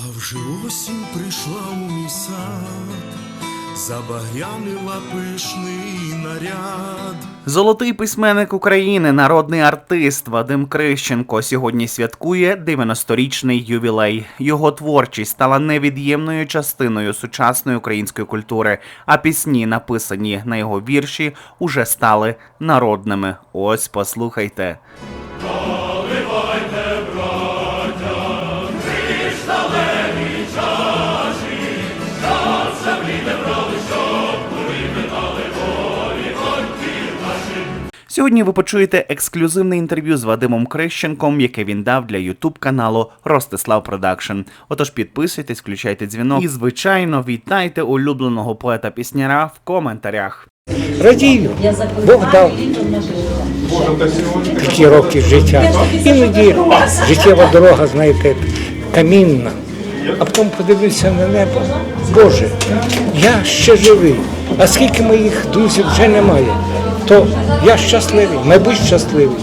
А вже осінь прийшла у мій сад, забагрянила пишний наряд. Золотий письменник України, народний артист Вадим Крищенко сьогодні святкує 90-річний ювілей. Його творчість стала невід'ємною частиною сучасної української культури, а пісні, написані на його вірші, уже стали народними. Ось послухайте. Сьогодні ви почуєте ексклюзивне інтерв'ю з Вадимом Крищенком, яке він дав для ютуб каналу Ростислав Продакшн. Отож підписуйтесь, включайте дзвінок і, звичайно, вітайте улюбленого поета пісняра в коментарях. Радію, Бог дав такі роки життя. Іноді життєва дорога, знаєте, камінна. А потім подивився на небо. Боже, я ще живий. А скільки моїх друзів вже немає, то я щасливий, мабуть, щасливий.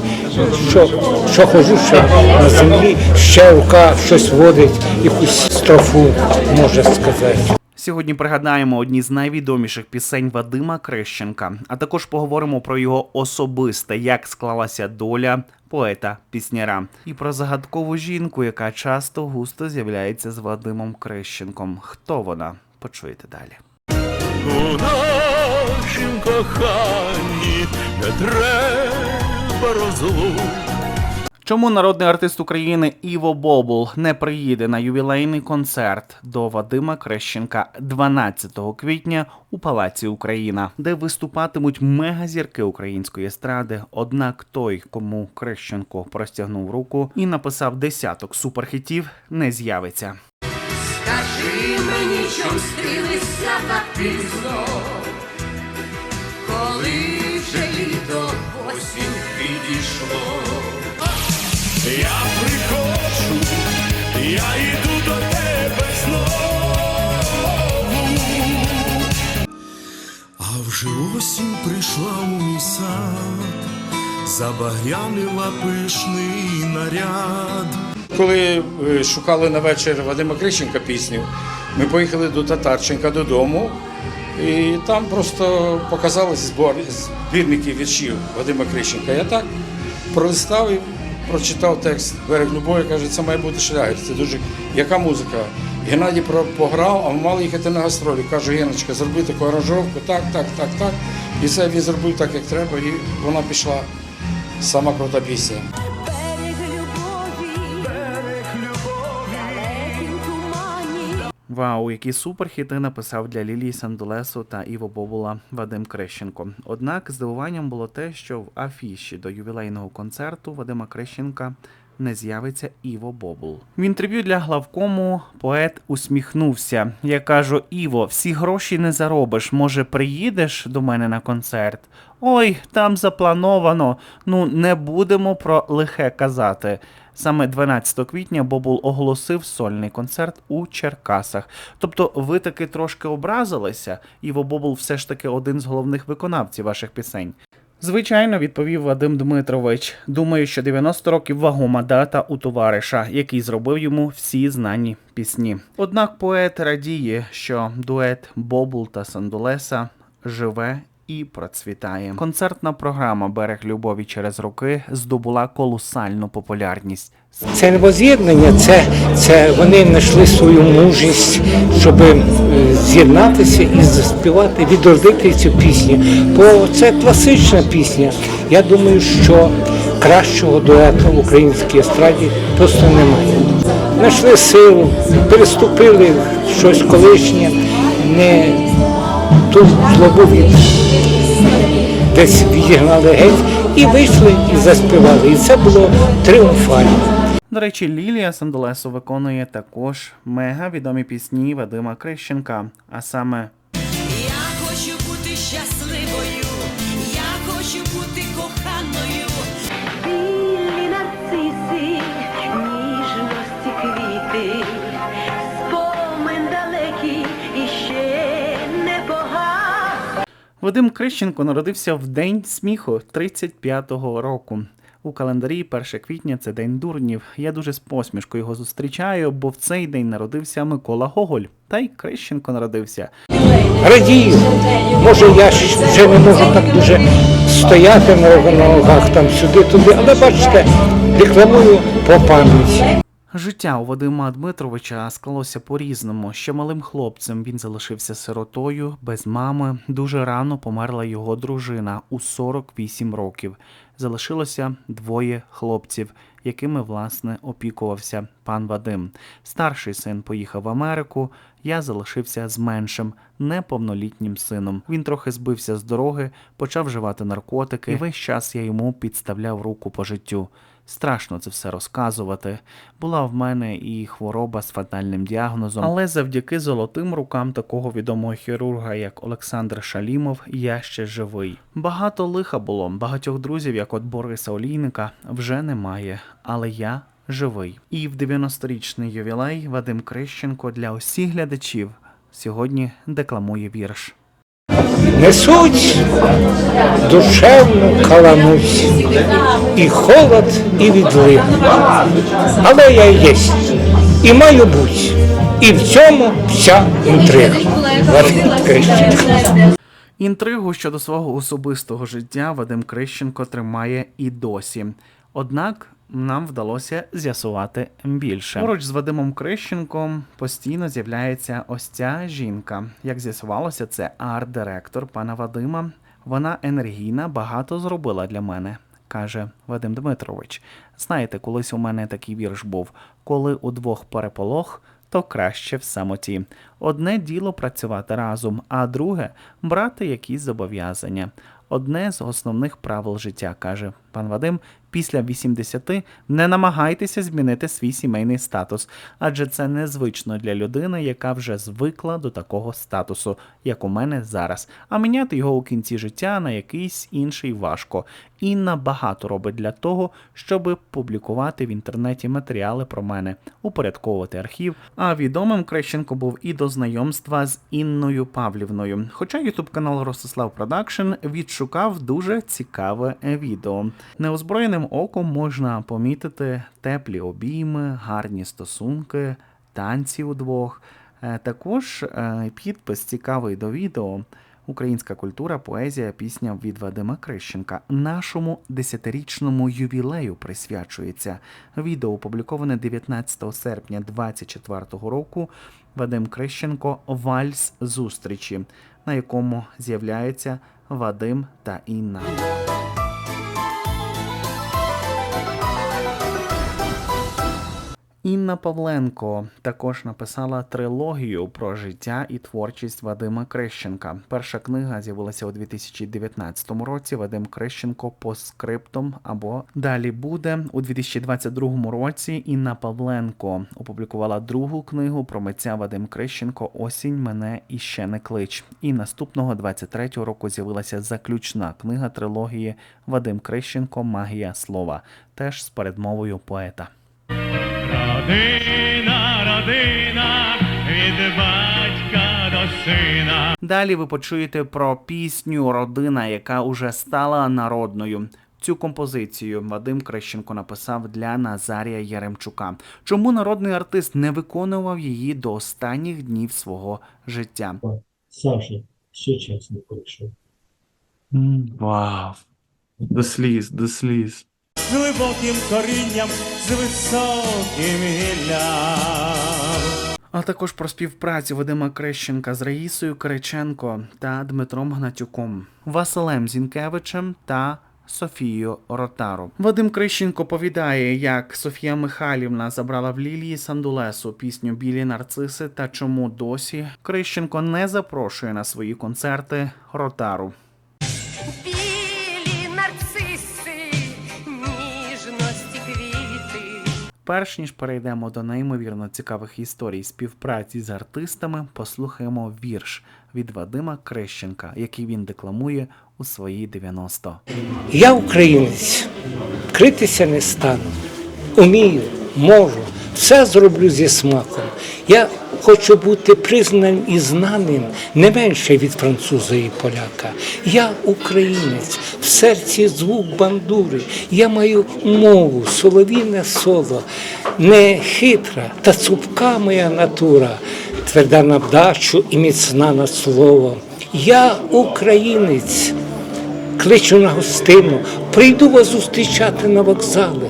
Що, що хожу ще на землі, ще рука щось водить, якусь строфу, може сказати. Сьогодні пригадаємо одні з найвідоміших пісень Вадима Крещенка, а також поговоримо про його особисте, як склалася доля поета пісняра, і про загадкову жінку, яка часто густо з'являється з Вадимом Крещенком. Хто вона? Почуєте далі. Нашім коханні не треба розлук. Чому народний артист України Іво Бобул не приїде на ювілейний концерт до Вадима Крещенка 12 квітня у Палаці Україна, де виступатимуть мегазірки української естради? Однак той, кому Крещенко простягнув руку і написав десяток суперхітів, не з'явиться. Скажи мені, чом стрілися так пізно, коли вже літо осінь підійшло. Я приходжу, я йду до тебе знову. А вже осінь прийшла у мій сад, забагрянила пишний наряд. Коли е, шукали на вечір Вадима Крищенка пісню, ми поїхали до Татарченка додому, і там просто показали збірники віршів Вадима Крищенка. Я так пролистав і прочитав текст Берег любові, каже, це має бути шлягер. Це дуже яка музика. Геннадій пограв, а ми мали їхати на гастролі. Кажу, Геночка, зроби таку аранжировку, так, так, так, так. І це він зробив так, як треба, і вона пішла. Сама крута пісня. Вау, які суперхіти написав для Лілії Сандулесу та Іво Бобула Вадим Крещенко. Однак здивуванням було те, що в афіші до ювілейного концерту Вадима Крещенка не з'явиться Іво Бобул. В інтерв'ю для главкому поет усміхнувся. Я кажу: Іво, всі гроші не заробиш. Може, приїдеш до мене на концерт? Ой, там заплановано. Ну не будемо про лихе казати. Саме 12 квітня Бобул оголосив сольний концерт у Черкасах. Тобто ви таки трошки образилися, Іво Бобул все ж таки один з головних виконавців ваших пісень. Звичайно, відповів Вадим Дмитрович. Думаю, що 90 років вагома дата у товариша, який зробив йому всі знані пісні. Однак поет радіє, що дует Бобул та Сандулеса живе і процвітає. Концертна програма Берег любові через роки здобула колосальну популярність. Це не воз'єднання, це, це вони знайшли свою мужність, щоб е, з'єднатися і заспівати, відродити цю пісню. Бо це класична пісня. Я думаю, що кращого дуету в українській естраді просто немає. Знайшли силу, переступили щось колишнє, не ту злобу від десь відігнали геть і вийшли і заспівали. І це було тріумфально. До речі, Лілія Сандолесу виконує також мега відомі пісні Вадима Крищенка, а саме Вадим Крищенко народився в день сміху 35-го року. У календарі 1 квітня це день дурнів. Я дуже з посмішкою його зустрічаю, бо в цей день народився Микола Гоголь. Та й Крищенко народився. Радію. Може, я вже не можу так дуже стояти на ногах там сюди-туди, але бачите, декламую по пам'яті. Життя у Вадима Дмитровича склалося по-різному. Ще малим хлопцем він залишився сиротою, без мами. Дуже рано померла його дружина у 48 років. Залишилося двоє хлопців, якими власне опікувався пан Вадим. Старший син поїхав в Америку. Я залишився з меншим, неповнолітнім сином. Він трохи збився з дороги, почав вживати наркотики, і весь час я йому підставляв руку по життю. Страшно це все розказувати. Була в мене і хвороба з фатальним діагнозом, але завдяки золотим рукам такого відомого хірурга, як Олександр Шалімов, я ще живий. Багато лиха було, багатьох друзів, як от Бориса Олійника, вже немає, але я живий. І в 90-річний ювілей Вадим Крищенко для усіх глядачів сьогодні декламує вірш. Несуть душевну каламуть, і холод, і відлив. Але я єсть, і маю буть, і в цьому вся інтрига. Інтригу щодо свого особистого життя Вадим Крищенко тримає і досі. Однак нам вдалося з'ясувати більше. Поруч з Вадимом Крищенком постійно з'являється ось ця жінка. Як з'ясувалося, це арт-директор пана Вадима. Вона енергійна, багато зробила для мене, каже Вадим Дмитрович. Знаєте, колись у мене такий вірш був: коли удвох переполох, то краще в самоті. Одне діло працювати разом, а друге брати якісь зобов'язання. Одне з основних правил життя, каже пан Вадим, після 80 не намагайтеся змінити свій сімейний статус, адже це незвично для людини, яка вже звикла до такого статусу, як у мене зараз. А міняти його у кінці життя на якийсь інший важко. Інна багато робить для того, щоб публікувати в інтернеті матеріали про мене, упорядковувати архів. А відомим Крещенко був і до знайомства з Інною Павлівною. Хоча ютуб канал Ростислав Продакшн відшукав дуже цікаве відео. Неозброєним оком можна помітити теплі обійми, гарні стосунки, танці удвох. Е, Також е, підпис цікавий до відео. Українська культура, поезія, пісня від Вадима Крищенка. Нашому десятирічному ювілею присвячується. Відео опубліковане 19 серпня 2024 року. Вадим Крищенко Вальс зустрічі, на якому з'являється Вадим та Інна. Інна Павленко також написала трилогію про життя і творчість Вадима Крещенка. Перша книга з'явилася у 2019 році. Вадим Крещенко по скриптом або далі буде у 2022 році. Інна Павленко опублікувала другу книгу про митця Вадим Крещенко Осінь мене іще не клич. І наступного 23-го року з'явилася заключна книга трилогії Вадим Крещенко Магія слова, теж з передмовою поета. Родина, родина, від батька до сина. Далі ви почуєте про пісню Родина, яка уже стала народною. Цю композицію Вадим Крещенко написав для Назарія Яремчука. Чому народний артист не виконував її до останніх днів свого життя? Саша, ще час не пройшов. Вау! До сліз, до сліз. З глибоким корінням, з високим гіллям. А також про співпрацю Вадима Крещенка з Раїсою Кириченко та Дмитром Гнатюком, Василем Зінкевичем та Софією Ротару. Вадим Крищенко повідає, як Софія Михайлівна забрала в Лілії Сандулесу пісню Білі нарциси та чому досі Крищенко не запрошує на свої концерти Ротару. Перш ніж перейдемо до неймовірно цікавих історій співпраці з артистами, послухаємо вірш від Вадима Крещенка, який він декламує у свої 90. Я українець, критися не стану. Умію, можу, все зроблю зі смаком. Я хочу бути признаним і знаним не менше від француза і поляка. Я українець, в серці звук бандури. Я маю мову, соловіне соло, не хитра та цупка моя натура, тверда на вдачу і міцна на слово. Я українець. Кличу на гостину, прийду вас зустрічати на вокзали.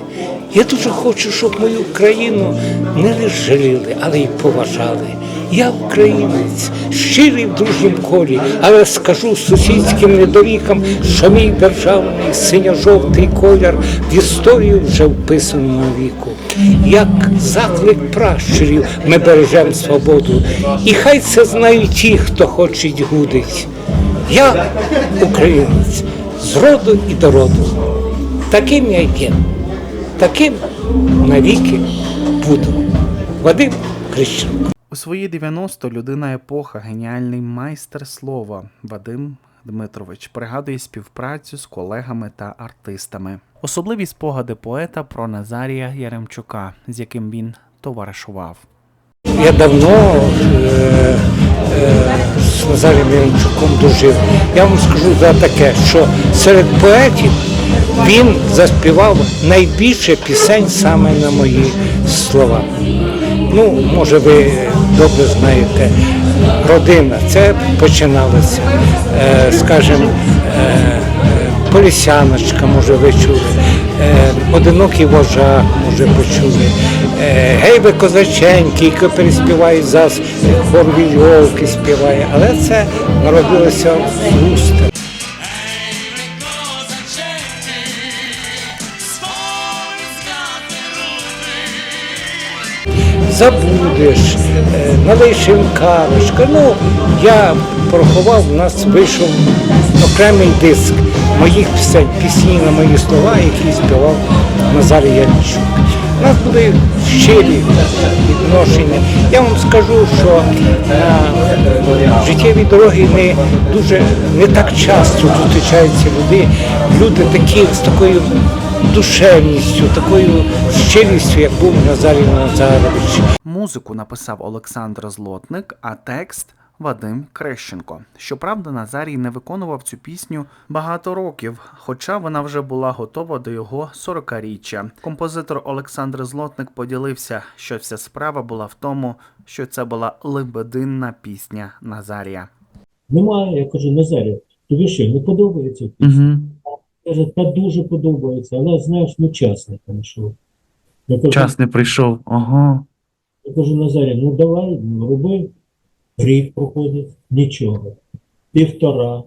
Я дуже хочу, щоб мою країну не лише жаліли, але й поважали. Я українець, щирий в дружнім колі, але скажу сусідським недорікам, що мій державний синьо-жовтий колір в історію вже вписано віку. Як заклик пращурів ми бережемо свободу. І хай це знають ті, хто хочуть гудить. Я українець з роду і до роду. Таким я є, таким навіки буду. Вадим Крищенко. У свої 90 людина епоха, геніальний майстер слова Вадим Дмитрович пригадує співпрацю з колегами та артистами. Особливі спогади поета про Назарія Яремчука, з яким він товаришував. Я давно е, е, з Назарем Яремчуком дружив. Я вам скажу за таке, що серед поетів він заспівав найбільше пісень саме на мої слова. Ну, може, ви добре знаєте, родина. Це починалося, е, скажімо, е, Полісяночка, може, ви чули, е, одинокий вожак, може, почули. Е, Гей, ви козаченьки, які переспівають зараз, хор вільовки співає, але це народилося в уст. Забудеш, е, налиш їм кавочка. Ну, я порахував, у нас вийшов окремий диск моїх пісень, пісні на мої слова, які співав Назар Янчук. У нас були щирі відношення. Я вам скажу, що на життєві дороги не дуже не так часто зустрічаються люди, люди такі з такою душевністю, такою щирістю, як був Назарій Назарович. Музику написав Олександр Злотник, а текст Вадим Крещенко. Щоправда, Назарій не виконував цю пісню багато років, хоча вона вже була готова до його 40-річчя. Композитор Олександр Злотник поділився, що вся справа була в тому, що це була лебединна пісня Назарія. Немає, я кажу, Назарі, тобі що, не подобається? Угу. Каже, та дуже подобається, але знаєш, ну час не прийшов. Я кажу, Час не прийшов. Ага. я кажу, Назарі, ну давай, ну, роби. Рік проходить, нічого. Півтора,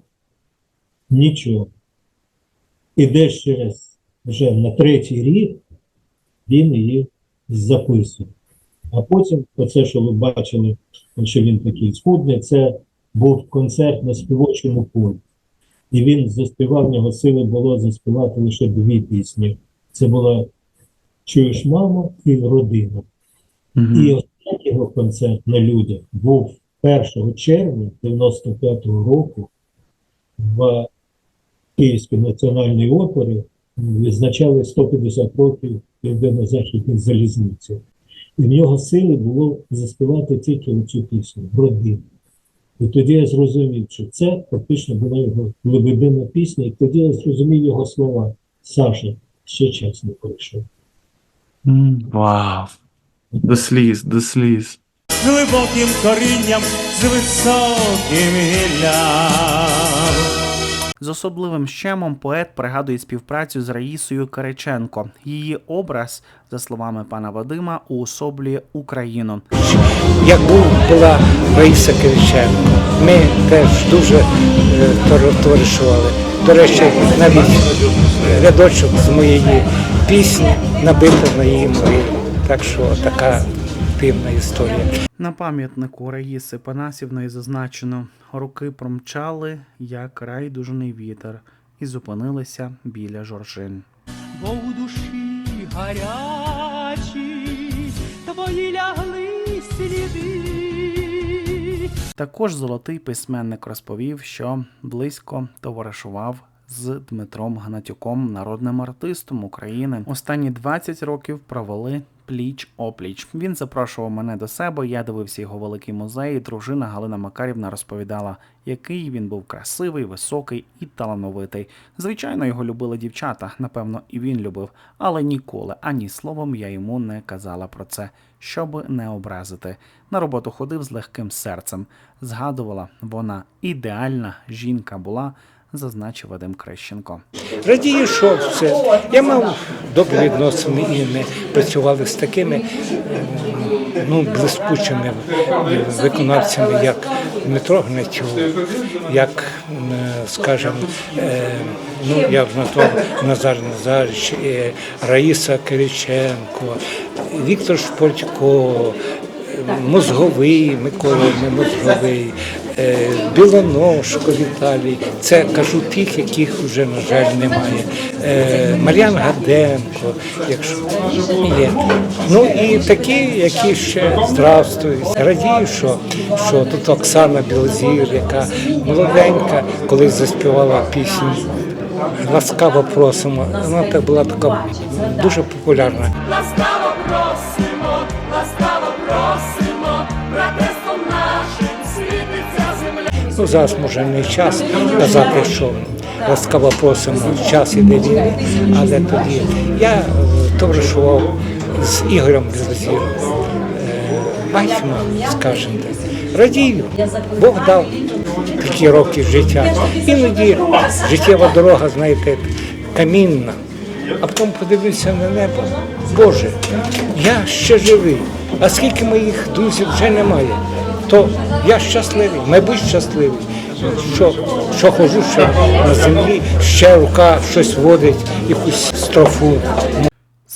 нічого. І десь через вже на третій рік він її записує. А потім, оце, що ви бачили, що він такий схудний, це був концерт на співочому полі. І він заспівав, в нього сили було заспівати лише дві пісні. Це була Чуєш, мамо, і родина. І останній його концерт на людях був 1 червня 95-го року в Київській національній опері відзначали 150 років Південно-Західної залізниці. І в нього сили було заспівати тільки оцю пісню «Родина». І тоді я зрозумів, що це фактично була його лебедина пісня, і тоді я зрозумів його слова. Саша, ще час не пройшов. Вау. До сліз, до сліз. з глибоким корінням, з високим гіллям. З особливим щемом поет пригадує співпрацю з Раїсою Кириченко. Її образ, за словами пана Вадима, уособлює Україну. як була Раїса Кириченко. Ми теж дуже е, товаришували. До речі, навіть рядочок з моєї пісні набито на її могилі. Так що така дивна історія. На пам'ятнику Раїси Панасівної зазначено: роки промчали, як райдужний вітер, і зупинилися біля жоржин. бо у душі гарячі твої лягли сліди. Також золотий письменник розповів, що близько товаришував з Дмитром Гнатюком, народним артистом України. Останні 20 років провели пліч опліч. Він запрошував мене до себе. Я дивився його великий музей. Дружина Галина Макарівна розповідала, який він був красивий, високий і талановитий. Звичайно, його любили дівчата. Напевно, і він любив, але ніколи ані словом я йому не казала про це, щоб не образити. На роботу ходив з легким серцем. Згадувала, вона ідеальна жінка була, зазначив Вадим Крещенко. Радію, що все. Я мав добрі відносини і ми працювали з такими ну, блискучими виконавцями, як Дмитро Гнатюк, як, м, скажімо, е, ну, я вже Назар Назарич, е, Раїса Кириченко, Віктор Шпортько, Мозговий, Микола не Мозговий, е, Білоножко Віталій. Це кажу тих, яких вже, на жаль, немає. Е, Мар'ян Гаденко, якщо є. Ну і такі, які ще здравствують. Радію, що, що тут Оксана Білозір, яка молоденька, коли заспівала пісню. Ласкаво просимо. Вона була така дуже популярна. Ласкаво просимо, просимо, братерством нашим світиться земля. Ну, зараз може не час казати, що ласкаво просимо, час іде війни, але тоді я е, товаришував з Ігорем Білозіром, бачимо, скажімо так. Радію, Бог дав такі роки життя. Іноді життєва дорога, знаєте, камінна. А потім подивився на небо. Боже, я ще живий. А скільки моїх друзів вже немає, то я щасливий, мабуть, щасливий. Що, що хожу ще на землі, ще рука щось водить, якусь строфу.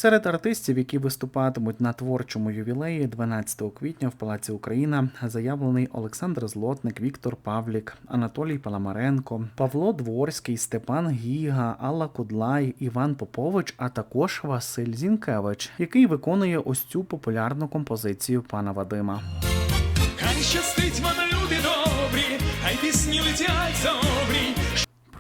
Серед артистів, які виступатимуть на творчому ювілеї 12 квітня в Палаці Україна, заявлений Олександр Злотник, Віктор Павлік, Анатолій Паламаренко, Павло Дворський, Степан Гіга, Алла Кудлай, Іван Попович, а також Василь Зінкевич, який виконує ось цю популярну композицію пана Вадима. Хай щастить вам, люди добрі, хай пісні летять добрі.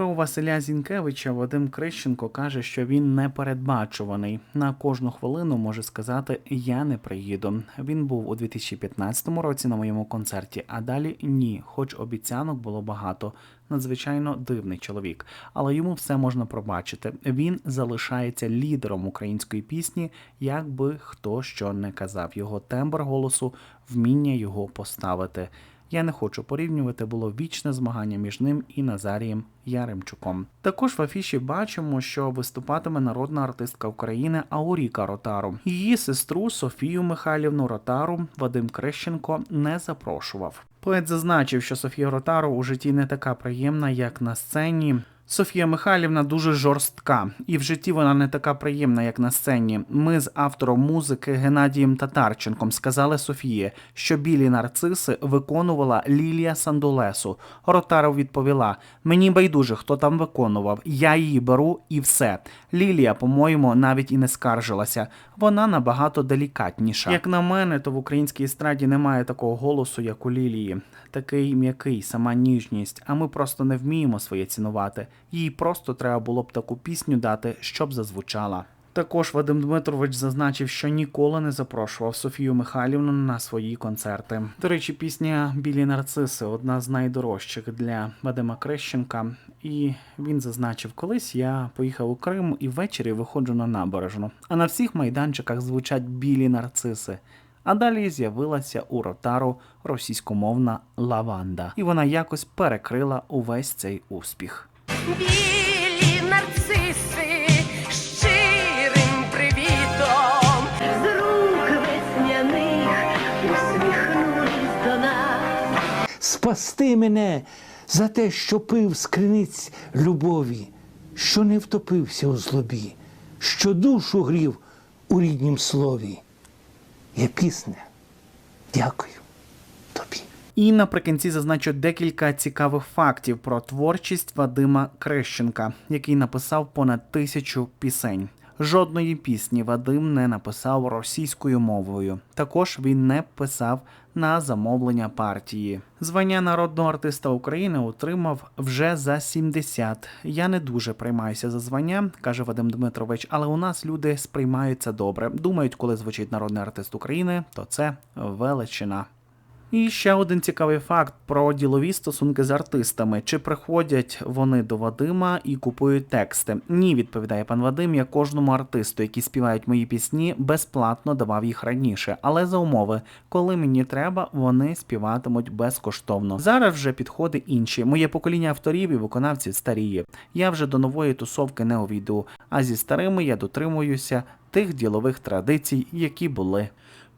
Про Василя Зінкевича Вадим Крищенко каже, що він непередбачуваний. На кожну хвилину може сказати Я не приїду. Він був у 2015 році на моєму концерті, а далі ні, хоч обіцянок було багато. Надзвичайно дивний чоловік, але йому все можна пробачити. Він залишається лідером української пісні, як би хто що не казав. Його тембр голосу, вміння його поставити. Я не хочу порівнювати, було вічне змагання між ним і Назарієм Яремчуком. Також в афіші бачимо, що виступатиме народна артистка України Ауріка Ротару. Її сестру Софію Михайлівну Ротару Вадим Крещенко не запрошував. Поет зазначив, що Софія Ротару у житті не така приємна, як на сцені. Софія Михайлівна дуже жорстка, і в житті вона не така приємна, як на сцені. Ми з автором музики Геннадієм Татарченком сказали Софії, що білі нарциси виконувала Лілія Сандулесу. Ротаров відповіла: Мені байдуже, хто там виконував. Я її беру і все. Лілія, по-моєму, навіть і не скаржилася. Вона набагато делікатніша. Як на мене, то в українській естраді немає такого голосу, як у Лілії. Такий м'який, сама ніжність, а ми просто не вміємо своє цінувати. Їй просто треба було б таку пісню дати, щоб зазвучала. Також Вадим Дмитрович зазначив, що ніколи не запрошував Софію Михайлівну на свої концерти. До речі, пісня Білі нарциси одна з найдорожчих для Вадима Крещенка. І він зазначив, колись я поїхав у Крим і ввечері виходжу на набережну. А на всіх майданчиках звучать білі нарциси. А далі з'явилася у ротару російськомовна лаванда, і вона якось перекрила увесь цей успіх. Білі нарциси щирим привітом з рук весняних усміхнулись до нас. спасти мене за те, що пив з криниць любові, що не втопився у злобі, що душу грів у ріднім слові. Є пісня. Дякую тобі. І наприкінці зазначу декілька цікавих фактів про творчість Вадима Крещенка, який написав понад тисячу пісень. Жодної пісні Вадим не написав російською мовою. Також він не писав на замовлення партії. Звання народного артиста України отримав вже за 70. Я не дуже приймаюся за звання, каже Вадим Дмитрович, але у нас люди сприймаються добре. Думають, коли звучить народний артист України, то це величина. І ще один цікавий факт про ділові стосунки з артистами. Чи приходять вони до Вадима і купують тексти? Ні, відповідає пан Вадим. Я кожному артисту, які співають мої пісні, безплатно давав їх раніше, але за умови, коли мені треба, вони співатимуть безкоштовно. Зараз вже підходи інші. Моє покоління авторів і виконавців старіє. Я вже до нової тусовки не увійду. А зі старими я дотримуюся тих ділових традицій, які були.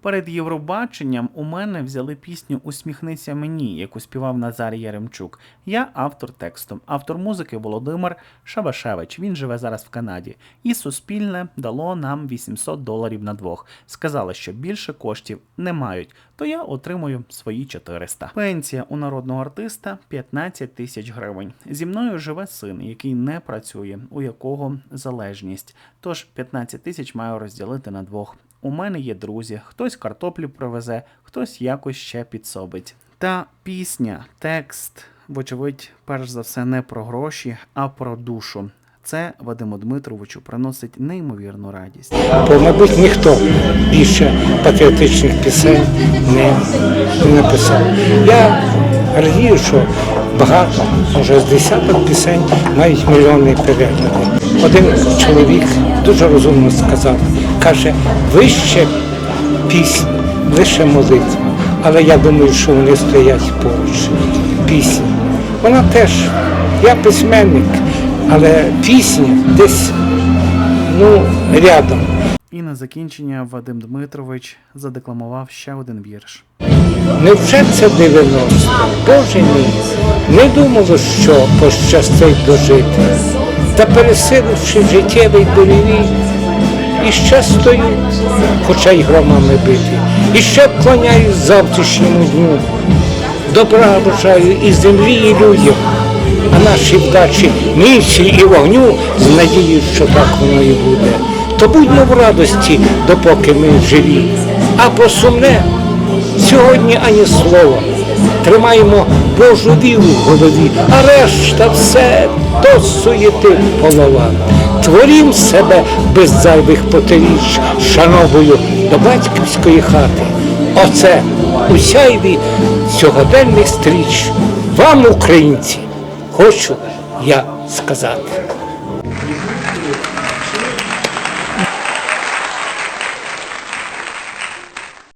Перед Євробаченням у мене взяли пісню Усміхнися мені, яку співав Назар Яремчук. Я автор тексту. Автор музики Володимир Шабашевич. Він живе зараз в Канаді. І Суспільне дало нам 800 доларів на двох. Сказали, що більше коштів не мають, то я отримую свої 400. Пенсія у народного артиста 15 тисяч гривень. Зі мною живе син, який не працює, у якого залежність. Тож 15 тисяч маю розділити на двох. У мене є друзі, хтось картоплю привезе, хтось якось ще підсобить. Та пісня, текст, вочевидь, перш за все, не про гроші, а про душу. Це Вадиму Дмитровичу приносить неймовірну радість. Бо, мабуть, ніхто більше патріотичних пісень не, написав. Я радію, що багато, може з десяток пісень мають мільйонні перегляди. Один чоловік дуже розумно сказав, каже, вище пісні, лише молитва. Але я думаю, що вони стоять поруч. Пісні. Вона теж, я письменник, але пісні десь ну, рядом. І на закінчення Вадим Дмитрович задекламував ще один вірш. Невже це 90? Боже мій, не думало, що пощастить дожити. Та пересиливши життєвий буревій, і ще стою, хоча й громами биті, і ще вклоняюсь завтрашньому дню. Добра бажаю і землі, і людям, а нашій вдачі місці і вогню з надією, що так воно і буде. То будьмо в радості, допоки ми живі. А про сумне сьогодні ані слова. Тримаємо Божу віру в голові, а решта все то суєти голова. Творім себе без зайвих потиріч, шановою до батьківської хати. Оце у сяйві сьогоденних стріч. Вам, українці, хочу я сказати.